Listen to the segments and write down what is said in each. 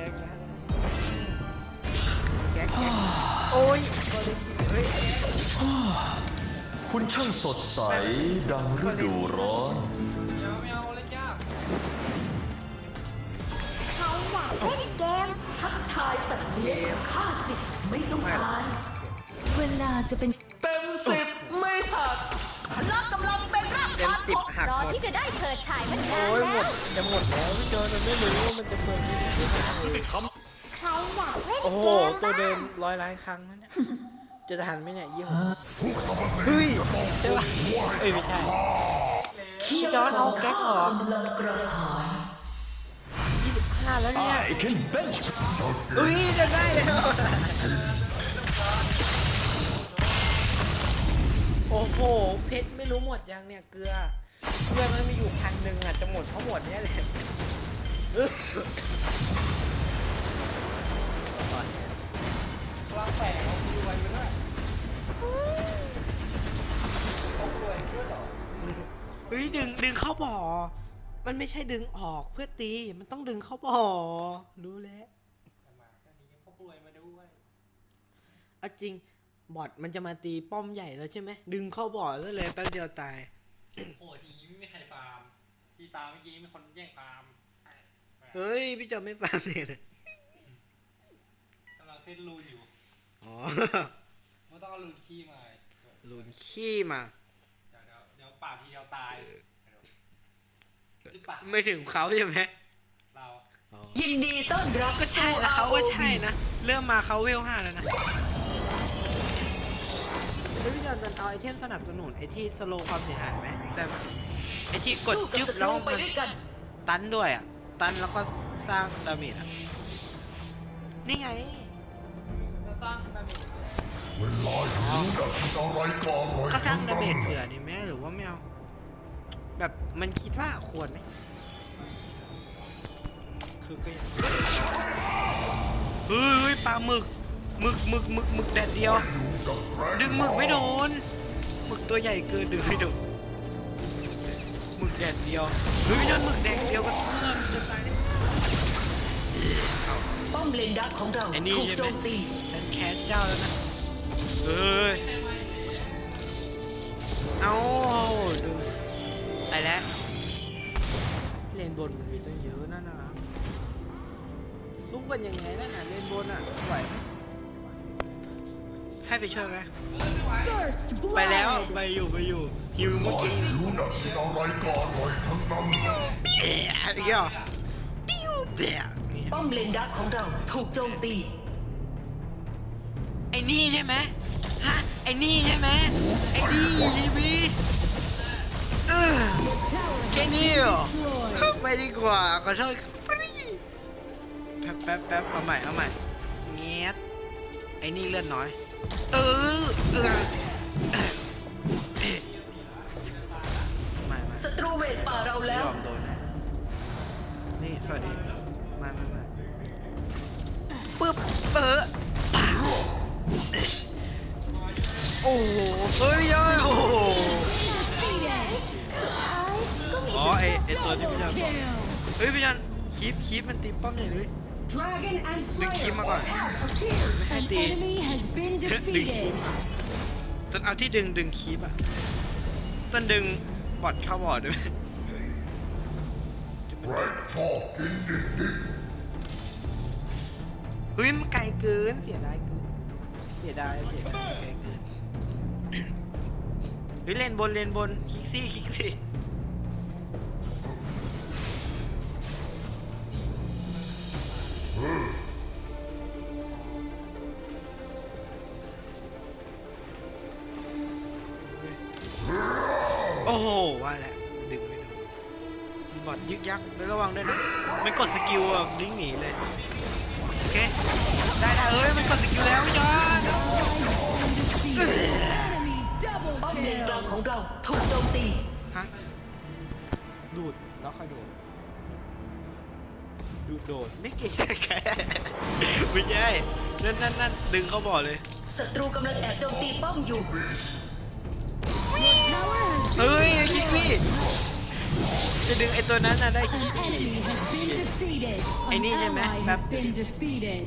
ก๊กแล้วแก๊กแก๊กโอ้ยก็เลยเฮ้ยคุณช่างสดใสดังฤดูร้อน ไม่เอาเลยจ้าเขาอยากเล่นเกมทักทายสัตว์เลี้ยงข้าสิไม่ต้องการเวลาจะเป็นเต็มสิบไม่หักรับกำลัง เป็นรากเต็มสิบหักรอหมดที่จะได้เถิดฉายมันนานโอ้ยหมแล้ดวจะหมดแล้วพี่จอนมันไม่รู้ว่ามันจะเปิดที่ไหนใครอยากเล่นโอ้โหเกมตัวเดิบ้ามงร้อยล้านครั้งนั่นเนี่ยจะทันไหมเนี่ยยี่ห้อเฮ้ยใช่ปะเอ้ยไม่ใช่พี่จอนเอาแก๊กออกกำลังกระหายยี่สิบห้าแล้วเนี่ย I can bench เฮ้ยจะได้แล้ว โอ้โห เพชรไม่รู้หมดยังเนี่ยเกลือ เกลือมันมีอยู่พันหนึ่งอะจะหมดเทั้งหมดเนี่ยเลยเออวางแฝงเอารวยไปด้วยเอารวยไปด้วยเหรอเฮ้ยดึงดึงเข้าบ่อ มันไม่ใช่ดึงออกเพื่อตี มันต้องดึงเข้าบ่อ รู้แล้วเอาจริง บอทมันจะมาตีป้อมใหญ่แล้วใช่ไหมดึงเข้าบ่อแล้วเลยแป๊บเดียวตาย โอ้ทีนี้ไม่มีใครฟาร์ม ที่ตามเมื่อกี้มีคนแย่งฟาร์มเฮ้ย พี่จอมไม่ฟังเลยนะกำลังเส้นรูนอยู่อ๋อไม่ต้องเอารูนขี้มาหลุนขี้มา เดี๋ยวเดี๋ยวเดี๋ยวป่าดทีเดียวตายหรือเปล่าไม่ถึงเขาใช่ไหมเรายินดีต้อนรับก็ใช่นะเขาก็ใช่นะ เริ่มมาเขาเวลห้าแล้วนะ เฮ้ยพี่จอมมันเอาไอเทมสนับสนุนไอที่สโลความเสียหายไหมได้ไหมไอที่กดสู้กับจึ๊บศัตแล้วรูไปมันด้วยกัน ตันด้วยอะ ตันแล้วก็สร้างดาเมจอะ นี่ไงก็สร้างดาเมจเวลาหิวอยากกินอะไรก็อร่อยก็สร้างทั้ดาเมจนั้นเผื่อนี่แม่หรือว่าไม่เอา แบบมันคิดว่าควรไหมคือก็ยังเฮ้ยปลาหมึก หมึกหมึกหมึกหมึกแดดเดียว ดึงหมึกไม่โดนหมึกตัวใหญ่เกินดึงไม่โดนหมึกแดดเดียวเฮ้ยยอดหมึกแดดเดียวก็เพื่อนจะตายได้ป้อมเลนดักของเราไอ้นี่ถูกใช่โจไหมมตีฉันแคสเจ้าแล้วนะเอ้ยเอาดูไปแล้วเลนบนมันมีตั้งเยอะนะนะสู้กันยังไงนั่นน่ะเลนบนอะไหวไหม ให้ไปช่วยไหมไปแล้วไปอยู่ไปอยู่ฮิวเมื่อกี้หิวอยากกินอะไรก็อร่อยทั้งนั้นเปี้ยอีกแล้วปิ้วเปี้ยนี่ป้อมเลนดักของเราถูกโจมตี ไอ้นี่ใช่ไหมฮะไอ้นี่ใช่ไหมไอ้นี่ใช่ไหมเออแค่นี้เหรอไปดีกว่าขอโทษครับแป๊บแป๊บแป๊บเอาใหม่เอาใหม่เงี้ยไอ้นี่เลือดน้อย เออเออม่ไม่ศัตรูเวทป่าเราไม่แล้ยว อมโดนนะนี่สวัสดีมามามาปึ๊บเออโอ้โหเฮ้ยเฮ้ยโอ้โห อ๋อไอไอตัวที่พี่จันบอกเฮ้ยพี่จันคีบคีบมันตีป้อมใหญ่เลย Dragon and ดึงคีบ Slayer มาก่อน have appeared. ไม่ให้ An ตี enemy has been ดึงคี defeated. บต้นเอาที่ดึงดึงคีบอะต้นดึงบอดเข้าบอดด้วยแรกชอบกินดิบเฮ้ยมันไกลเกินเสียดายเกินเสียดายเสียดายไกลเกิน เฮ้ยเลนบนเลนบนคลิกซี่คลิกซี่ ดึงไม่โดนบอดยึกยักแล้วระวังด้วยนะมันกดสกิลอะดิ้งหนีเลย โอเค ได้ได้เอ้ย มันกดสกิลแล้วพี่จอน Enemy double ป้อมเลนกลาง kill. ของเราถูกโจมตี ฮะ ดูด แล้วค่อยโดดดูดโดด ไม่เก่งแค่ไม่ใช่นั่นนั่นนั่นดึงเข้าบ่อเลย ศัตรูกำลังแอบโจมตีป้อมอยู่ Your tower has เฮ้ยคิกซี่จะดึงไอ้ตัวนั้นน่ะได้ An enemy has been defeated. I An need you, man. ally has been defeated.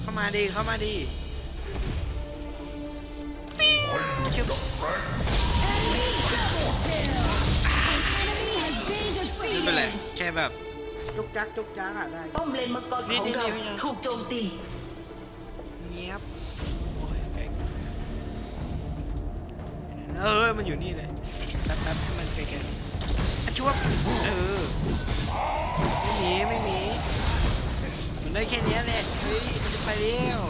เข้ามาดีเข้ามาดี An enemy has been ไม่เป็นไร defeated. แค่แบบจุกจักจุกจักอะได้ป้อมเลนมังกรของเรานี่ๆๆถูกโจมตี เงียบโอ้ยไกลเออมันอยู่นี่เลย แป๊บแป๊บให้มันไกลๆอะช่วบเออไม่มีไม่มีมันได้แค่เนี้ยแหละเฮ้ยมันจะไปเร็ว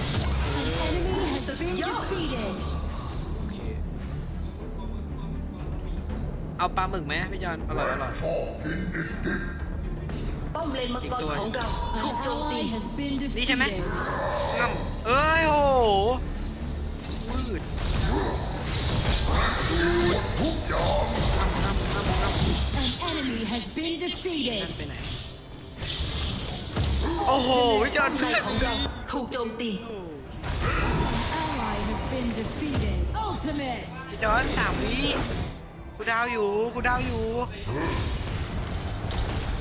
An enemy has been defeated. โอเคเอาปลาหมึกไหมพี่จอนอร่อยอร่อยชอบกินดิบดิบป้อมเลนมังกรของเราถูก An โจมตี ally has been นี่ใช่ไหม defeated. Has been นั่น defeated. ไปไหนโอ้โหพี่จอนป้อมในของเราถูกโจมตี Ally has been defeated. Ultimate. พี่จอนสามวิกูดาวอยู่กูดาวอยู่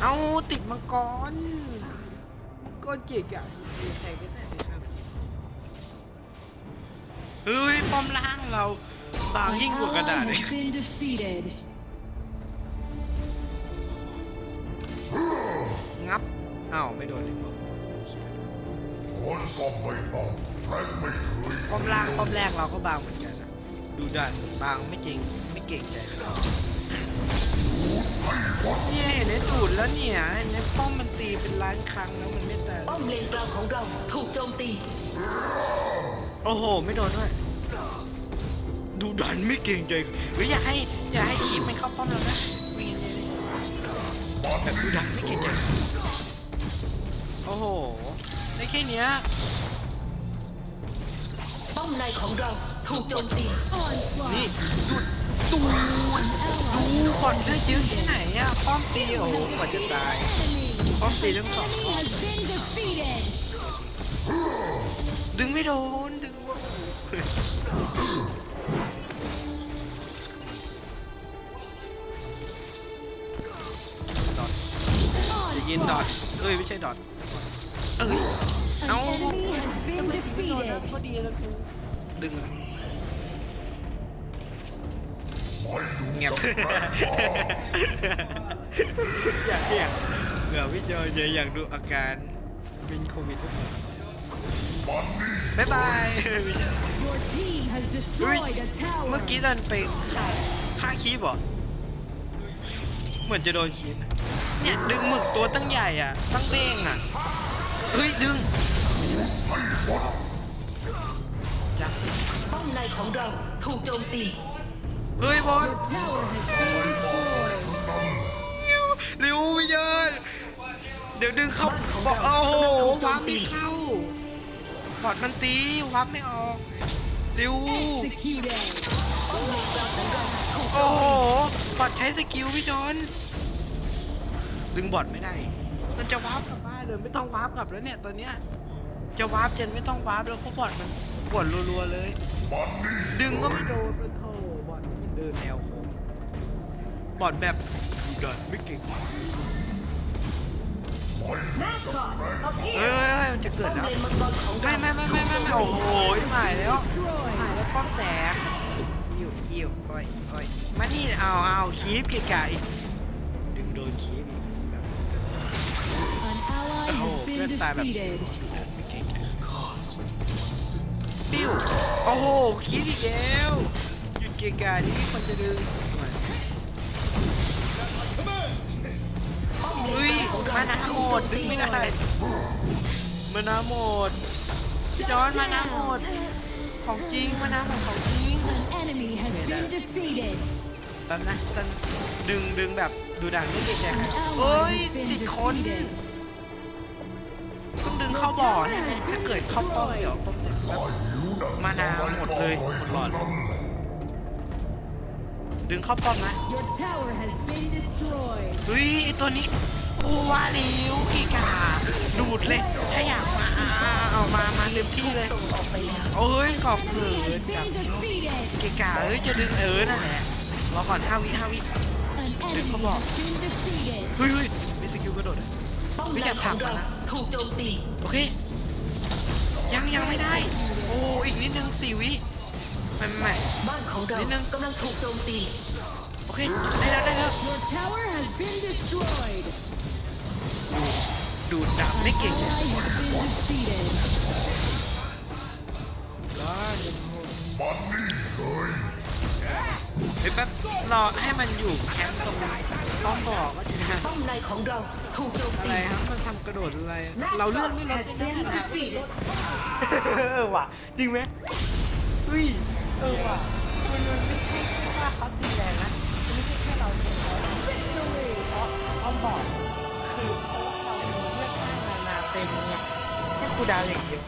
เอาติดมังกรมังกรเก่งอะใครก็ได้เลยครับเฮ้ยป้อมล่างเราบาง An ยิ่งกว่ากระดาษ ally เลย has been defeated. อ้าวไม่โดนเลยช้อนซ่อมไม่ต้องแรงไม่เคยป้อมล่างป้อมแรกเราก็บางเหมือนกันนะดูดันบางไม่จริงไม่เก่งใจเขาเนี่ยเห็นไอ้ดูดแล้วเนี่ยเห็นไอ้ป้อมมันตีเป็นล้านครั้งแล้วมันไม่ตายป้อมเลนกลางของเราถูกโจมตี โอ้โห ไม่โดนด้วยดูดันไม่เก่งใจเฮ้ยอย่าให้อย่าให้ทีมมันเข้าป้อมเรานะไม่งั้นเลยแบบดูดันไม่เก่งใจโอ้โหได้แค่เนี้ยป้อมในของเราถูกโจมตีนี่ Onslaught. ดูดู An ดู ally ก่อนเลือดเยอะแค่ไหนอะป้อมตีโอ้โหกว่าจะตาย enemy. ป้อมตีทั้งสอง Enemy has been defeated. ดึงไม่โดนดึงดอทจะยินดอท Onslaught. เอ้ยไม่ใช่ดอท เอ้ย An เอ้า enemy has been ไม่โดนนะ defeated. พอดีแล้วกูดึงอะไม่ดูเงียบกับแรงฟ้าอยากอยากเผื่อพี่จอยจะอยากดูอาการเป็นโควิดทุกคนมันนี่บ๊ายบาย Your team has destroyed a tower. เมื่อกี้ดันไปฆ่าฆ่าคีบเหรอเหมือนจะโดนคีบนะเนี่ยดึงหมึกตัวตั้งใหญ่อะตั้งเบ้งอะ เฮ้ย ดึงจักป้อมในของเราถูกโจมตี เฮ้ยบอล Your tower has been destroyed. เร็วพี่เยินเดี๋ยวดึงเข้าบอกโอ้โหวาร์ปไม่เข้าบอดมันตีวาร์ปไม่ออกเร็ว Executed. ป้อมเลนกลางของเราถูกโจโอ้มโหตีบอดใช้สกิลพี่จอนดึงบอดไม่ได้ มันจะวาร์ปกลับบ้าน เลยไม่ต้องวาร์ปกลับแล้วเนี่ยตอนเนี้ยจะวาร์ปจนไม่ต้องวาร์ปแล้วเพราะบอดมันปวดรัวๆเลย ดึงก็ไม่โดนเป็นโถบอดเดินแนวโค้งบอดแบบดูดันไม่เก่งเฮ้ยเฮ้ยมันจะเกิดแล้วเลนมังกรอไม่ไม่ไม่ไม่ไม่ไม่โอ้โหหายแล้วหายแล้วป้อมแตกอิ่วอิ่โอ้ยโอ้ยมานี่เอาเอาคีบเกะกะอีกดึงโดนคีบแบบ An ally Oh, has been good time. defeated. ไม่เก่งใจปิ้วโอ้โหคีบอีกแล้วหยุดเกะกะนี่คนจะดึงป้อมเลเฮ้ยมานาถูโหกโจดดึตีงไม่ได้มานาโหมดจอนมานาโหมดของจริงมานาโหมดของจริงแป๊บนะตันดึงดึงแบบดูดันไม่เกรงใจใคร An เอ้ยติดคน ต้องดึงเข้าบ่อใช่ไหมถ้าเกิดเข้าป้อมเดี๋ยวป้อมเนี่ยแบบหิวนะมานาหมดเลยหมดหลอดทั้งนั้นแหละดึงเข้าป้อมนะ Your tower has been destroyed. เฮ้ยไอตัวนี้โอ้ว่าเร็วกีกาดูดเลย ถ้าอยากมาเอามา มาเต็มที่เลยส่งออกไปแล้วโอ้ยกรอบเขิ Enemy น has จับ been defeated. กีกาเอ้ยจะดึงเออนั่นแหละรอก่อนห้าวิห้าวิ An enemy come on. has been defeated. เฮ้ยเฮ้ยมีสกิลกระโดดอะ ป้อมไม่ในอยากขผลัอกงมันเรานะถูกโจมตีโอเค ยังยังไม่ได้ โอ้อีกนิดนึงสี่วิไม่ไม่ไม่ บ้านของเรานิดนึง กำลังถูกโจมตี โอเค ได้แล้วได้แล้ว Your tower has been destroyed. ดูดดาบไม่เก่ง Ally has been defeated. มันนี่เลย เดี๋ยวแป๊บรอให้มันอยู่แคมป์ตรงต้องบอกว่าจะป้อมในของเราถูกโจมอะตีไรครับมันทำกระโดดอะไร เราเลื่อนไม่ลดได้นะเออว่ะ จริงไหมเฮ้ยเออว่ะมันมันไม่ใช่แค่ว่าเขาตีแรงนะมันไม่ใช่แค่เราตีแรงเพราะเขาบอกคือเพราะว่าเราเลือกข้างนานาเต็มไงแค่กูดาวอย่างเดียว